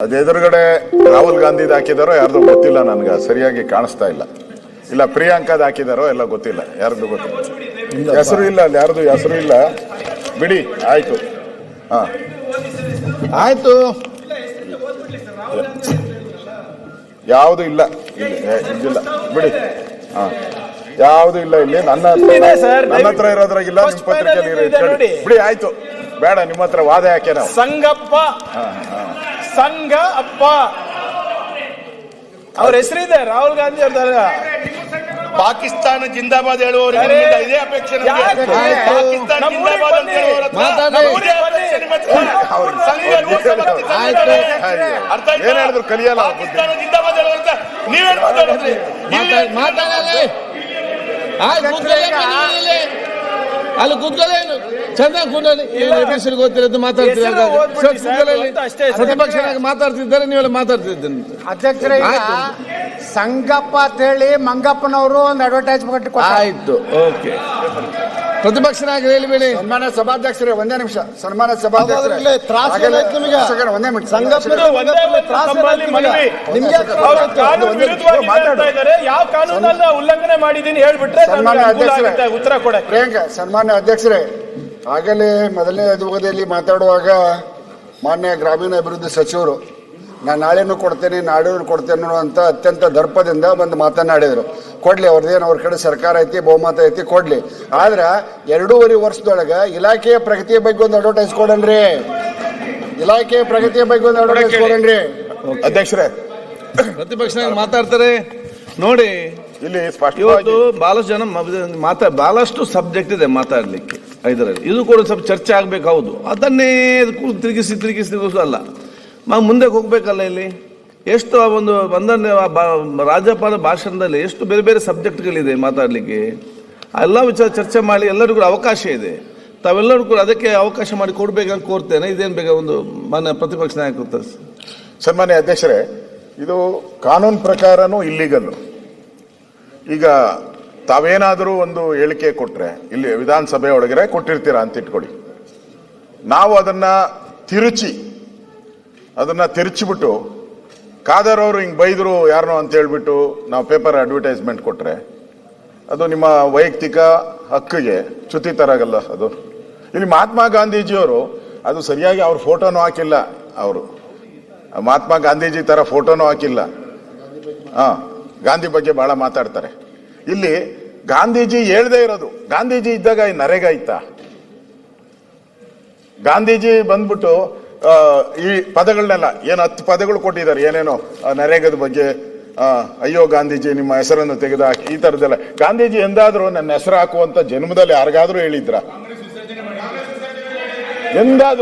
ಅದ್ ಎದುರುಗಡೆ ರಾಹುಲ್ ಗಾಂಧಿದ್ ಹಾಕಿದಾರೋ ಯಾರ್ದು ಗೊತ್ತಿಲ್ಲ ನನ್ಗೆ ಸರಿಯಾಗಿ ಕಾಣಿಸ್ತಾ ಇಲ್ಲ. ಇಲ್ಲ ಪ್ರಿಯಾಂಕಾದ ಹಾಕಿದಾರೋ ಎಲ್ಲ ಗೊತ್ತಿಲ್ಲ ಯಾರ್ದು ಗೊತ್ತಿಲ್ಲ. ಹೆಸರು ಇಲ್ಲ ಅಲ್ಲಿ ಯಾರ್ದು ಹೆಸರು ಇಲ್ಲ. ಬಿಡಿ ಆಯ್ತು. ಹಾ. ಆಯ್ತು. ಯಾವುದು ಇಲ್ಲ ಇದಿಲ್ಲ. ಬಿಡಿ. ಹಾ. ಯಾವುದು ಇಲ್ಲ ಇಲ್ಲಿ ನನ್ನ ನನ್ನ ಹತ್ರ ಇರೋದ್ರಾಗಿಲ್ಲ ಪತ್ರಿಕೆ ನಿಮ್ ಪತ್ರಿಕೆಯಲ್ಲಿ ಇದೆ ಬಿಡಿ ಆಯ್ತು. ಬೇಡ ನಿಮ್ಮ ಹತ್ರ ವಾದ ಯಾಕೆ ನಾವು. ಸಂಗಪ್ಪ. ಸಂಘ ಅಪ್ಪ. ಅವ್ರ ಹೆಸರಿದೆ ರಾಹುಲ್ ಗಾಂಧಿ ಅವ್ರ ಪಾಕಿಸ್ತಾನ ಜಿಂದಾಬಾದ್ ಹೇಳುವವರಿಗೆ ಇದೇ ಅಪೇಕ್ಷೆ? ಪಾಕಿಸ್ತಾನ ಜಿಂದಾಬಾದ್ ಅಂತ. ಅರ್ಥ ಕಲಿಯಲ್ಲ. ಪಾಕಿಸ್ತಾನ ಜಿಂದಾಬಾದ್ ನೀವೇನ್ ಮಾತಾಡೋದ್ರಿ ಮಾತಾಡ್- ಅಲ್ಲಿ ಕೂತ್ಕೊಳ್ಳೇನು ಚಂದ ಕೂಡಲಿ ಏನು ಹೆಸರು ಗೊತ್ತಿರೋದು ಮಾತಾಡ್ತಿದ್ದಾರೆ ಹೆಸರು ಓದ್ಬಿಡಿ ಸರ್, ಸರ್, ಕೂತ್ಕೊಳ್ಳಿ. ಅಂತ ಅಷ್ಟೇ. ಪ್ರತಿಪಕ್ಷ ಮಾತಾಡ್ತಿದ್ದಾರೆ ನೀವೆಲ್ಲ ಮಾತಾಡ್ತಿದ್ದೀನಿ ಅಧ್ಯಕ್ಷರ. ಸಂಗಪ್ಪ ಅಂತ ಹೇಳಿ ಮಂಗಪ್ಪನವರು ಒಂದು ಅಡ್ವರ್ಟೈಸ್ಮೆಂಟ್ ಆಯ್ತು ಓಕೆ. ಪ್ರತಿಪಕ್ಷ ಹೇಳಿ ಬೇಡಿ. ಸನ್ಮಾನ ಸಭಾಧ್ಯಕ್ಷರೇ ಒಂದೇ ನಿಮಿಷ. ಸನ್ಮಾನ್ಯ ಸಭಾಧ್ಯಕ್ಷರೇ. ಒಂದೇ ನಿಮಿಷ ಯಾವ ಕಾನೂನಲ್ಲ ಉಲ್ಲಂಘನೆ ಮಾಡಿದೀನಿ ಹೇಳ್ಬಿಟ್ರೆ ಸನ್ಮಾನ ಸನ್ಮಾನ್ಯ ಅಧ್ಯಕ್ಷರೇ. ಉತ್ತರ ಕೊಡ ಪ್ರಿಯಾಂಕಾ ಸನ್ಮಾನ್ಯ ಅಧ್ಯಕ್ಷರೇ ಆಗಲೇ ಮೊದಲನೇ ಅಧಿವೇಶನದಲ್ಲಿ ಮಾತಾಡುವಾಗ ಮಾನ್ಯ ಗ್ರಾಮೀಣ ಅಭಿವೃದ್ಧಿ ಸಚಿವರು ನಾನು ನಾಳೆನೂ ಕೊಡ್ತೇನೆ ನಾಡೂ ಕೊಡ್ತೇನೆ ಅಂತ ಅತ್ಯಂತ ದರ್ಪದಿಂದ ಬಂದು ಮಾತನಾಡಿದರು. ಕೊಡಲಿ ಅವ್ರದ್ದೇನು ಅವ್ರ ಕಡೆ ಸರ್ಕಾರ ಐತಿ ಬಹುಮತ ಐತಿ ಕೊಡಲಿ. ಆದ್ರೆ ಎರಡೂವರೆ ವರ್ಷದೊಳಗೆ ಇಲಾಖೆಯ ಪ್ರಗತಿಯ ಬಗ್ಗೆ ಒಂದು ಅಡ್ವರ್ಟೈಸ್ ಕೊಡನ್ರಿ. ಇಲಾಖೆಯ ಪ್ರಗತಿಯ ಬಗ್ಗೆ ಒಂದು ಅಡ್ವರ್ಟೈಸ್ ಕೊಡನ್ರಿ. ಅಧ್ಯಕ್ಷರೇ. ಪ್ರತಿಪಕ್ಷ ಮಾತಾಡ್ತಾರೆ. ನೋಡಿ ಇಲ್ಲಿ ಸ್ಪಷ್ಟವಾಗಿ ಇವತ್ತು ಬಹಳಷ್ಟು ಜನ ಮಾತಾ ಬಹಳಷ್ಟು ಸಬ್ಜೆಕ್ಟ್ ಇದೆ ಮಾತಾಡ್ಲಿಕ್ಕೆ ಇದರಲ್ಲಿ. ಇದು ಕೂಡ ಸ್ವಲ್ಪ ಚರ್ಚೆ ಆಗ್ಬೇಕು ಹೌದು. ಅದನ್ನೇ ತಿರುಗಿಸಿ ತಿರುಗಿಸು ಅಲ್ಲ. ನಾವು ಮುಂದೆ ಹೋಗ್ಬೇಕಲ್ಲ ಇಲ್ಲಿ? ಎಷ್ಟು ಆ ಒಂದು ಒಂದನೇ ರಾಜ್ಯಪಾಲ ಭಾಷಣದಲ್ಲಿ ಎಷ್ಟು ಬೇರೆ ಬೇರೆ ಸಬ್ಜೆಕ್ಟ್ಗಳಿದೆ ಮಾತಾಡಲಿಕ್ಕೆ? ಎಲ್ಲ ವಿಚಾರ ಚರ್ಚೆ ಮಾಡಿ ಎಲ್ಲರಿಗೂ ಅವಕಾಶ ಇದೆ. ತಾವೆಲ್ಲರೂ ಕೂಡ ಅದಕ್ಕೆ ಅವಕಾಶ ಮಾಡಿ ಕೊಡಬೇಕಂತ ಕೋರ್ತೇನೆ. ಇದೇನು ಬೇಗ ಒಂದು ಮನೆ ಪ್ರತಿಪಕ್ಷ ನಾಯಕ ಸನ್ಮಾನ್ಯ ಅಧ್ಯಕ್ಷರೇ, ಇದು ಕಾನೂನು ಪ್ರಕಾರನೂ ಇಲ್ಲಿಗಲ್ಲು ಈಗ ತಾವೇನಾದರೂ ಒಂದು ಹೇಳಿಕೆ ಕೊಟ್ಟರೆ ಇಲ್ಲಿ ವಿಧಾನಸಭೆ ಒಳಗಡೆ ಕೊಟ್ಟಿರ್ತೀರಾ ಅಂತ ಇಟ್ಕೊಳ್ಳಿ. ನಾವು ಅದನ್ನ ತಿರುಚಿ ಅದನ್ನ ತಿರುಚಿಬಿಟ್ಟು, ಖಾದರ್ ಅವರು ಹಿಂಗೆ ಬೈದ್ರು ಯಾರನೋ ಅಂತ ಹೇಳ್ಬಿಟ್ಟು ನಾವು ಪೇಪರ್ ಅಡ್ವರ್ಟೈಸ್ಮೆಂಟ್ ಕೊಟ್ಟರೆ ಅದು ನಿಮ್ಮ ವೈಯಕ್ತಿಕ ಹಕ್ಕಿಗೆ ಚ್ಯುತಿ ತರಾಗಲ್ಲ ಅದು. ಇಲ್ಲಿ ಮಹಾತ್ಮ ಗಾಂಧೀಜಿಯವರು, ಅದು ಸರಿಯಾಗಿ ಅವ್ರ ಫೋಟೋನು ಹಾಕಿಲ್ಲ ಅವರು. ಮಹಾತ್ಮ ಗಾಂಧೀಜಿ ತರ ಫೋಟೋನು ಹಾಕಿಲ್ಲ. ಹಾ, ಗಾಂಧಿ ಬಗ್ಗೆ ಬಹಳ ಮಾತಾಡ್ತಾರೆ. ಇಲ್ಲಿ ಗಾಂಧೀಜಿ ಹೇಳ್ದೇ ಇರೋದು, ಗಾಂಧೀಜಿ ಇದ್ದಾಗ ನರೇಗಾ ಇತ್ತ? ಗಾಂಧೀಜಿ ಬಂದ್ಬಿಟ್ಟು ಈ ಪದಗಳನ್ನೆಲ್ಲ ಏನು ಹತ್ತು ಪದಗಳು ಕೊಟ್ಟಿದ್ದಾರೆ, ಏನೇನೋ ನರೇಗದ ಬಗ್ಗೆ ಅಯ್ಯೋ ಗಾಂಧೀಜಿ ನಿಮ್ಮ ಹೆಸರನ್ನು ತೆಗೆದು ಹಾಕಿ, ಈ ಥರದ್ದೆಲ್ಲ ಗಾಂಧೀಜಿ ಎಂದಾದರೂ ನನ್ನ ಹೆಸರು ಹಾಕುವಂತ ಜನ್ಮದಲ್ಲಿ ಯಾರಿಗಾದ್ರೂ ಹೇಳಿದ್ರ? ಎಂದಾದ್ರೂ